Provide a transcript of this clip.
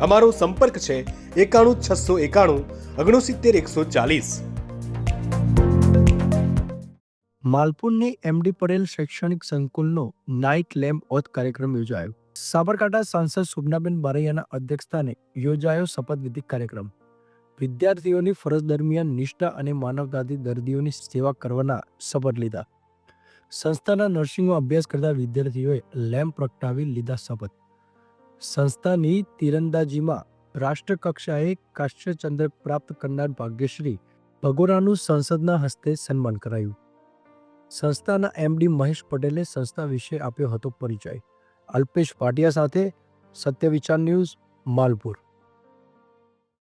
અમારો સંપર્ક છે એકાણું છસો એકાણું ઓગણસિત્તેર એકસો ચાલીસ. માલપુરની એમડી પટેલ શૈક્ષણિક સંકુલનો નાઇટ લેમ્પ ઓથ કાર્યક્રમ યોજાયો. સાબરકાંઠા સાંસદ સુભનાબેન બારૈયાના અધ્યક્ષસ્થાને યોજાયો શપથવિધિ કાર્યક્રમ. વિદ્યાર્થીઓની ફરજ દરમિયાન નિષ્ઠા અને માનવતાથી દર્દીઓની સેવા કરવાના શપથ લીધા. સંસ્થાના નર્સિંગમાં અભ્યાસ કરતા વિદ્યાર્થીઓએ લેમ્પ પ્રગટાવી લીધા શપથ. સંસ્થાની તીરંદાજીમાં રાષ્ટ્રકક્ષાએ કાશ્યચંદ્રક પ્રાપ્ત કરનાર ભાગ્યશ્રી ભગોરાનું સંસદના હસ્તે સન્માન કરાયું. સંસ્થાના એમડી મહેશ પટેલે સંસ્થા વિશે આપ્યો હતો પરિચય. અલ્પેશ ભાટિયા સાથે સત્ય વિચાર ન્યૂઝ, માલપુર.